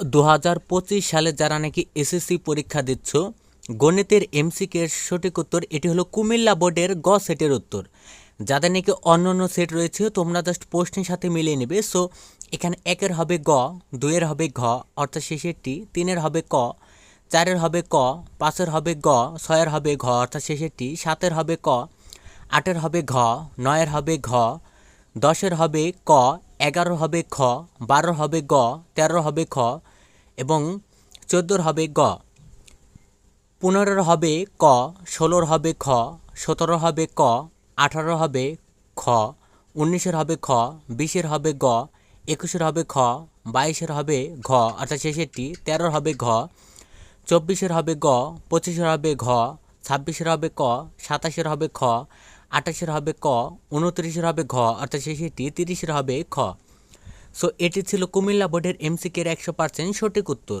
দু হাজার পঁচিশ সালে যারা নাকি এসএসসি পরীক্ষা দিচ্ছ, গণিতের এমসিকের সঠিক উত্তর এটি হলো কুমিল্লা বোর্ডের গ সেটের উত্তর। যাদের নাকি অন্য অন্য সেট রয়েছে, তোমরা জাস্ট প্রশ্নের সাথে মিলিয়ে নেবে। সো এখানে একের হবে গ, দুইয়ের হবে ঘ, অর্থাৎ শেষেরটি, তিনের হবে ক, চারের হবে ক, পাঁচের হবে গ, ছয়ের হবে ঘ, অর্থাৎ শেষেরটি, সাতের হবে ক, আটের হবে ঘ, নয়ের হবে ঘ, দশের হবে ক এগারো হবে খ বারোর হবে গ, তেরো হবে খ এবং চোদ্দোর হবে গ। পনেরোর হবে ক, ষোলোর হবে খ, সতেরো হবে ক, আঠারো হবে খ, উনিশের হবে খ, বিশের হবে গ, একুশের হবে খ, বাইশের হবে ঘ, অর্থাৎ শেষেরটি তেরোর হবে ঘ, চব্বিশের হবে গ, পঁচিশের হবে ঘ, ছাব্বিশের হবে ক, সাতাশের হবে খ আঠাশের হবে ক, উনত্রিশের হবে ঘ, অর্থাৎ শেষেরটি তিরিশের হবে খ। সো এটি ছিল কুমিল্লা বোর্ডের এমসিকের একশো পার্সেন্ট সঠিক উত্তর।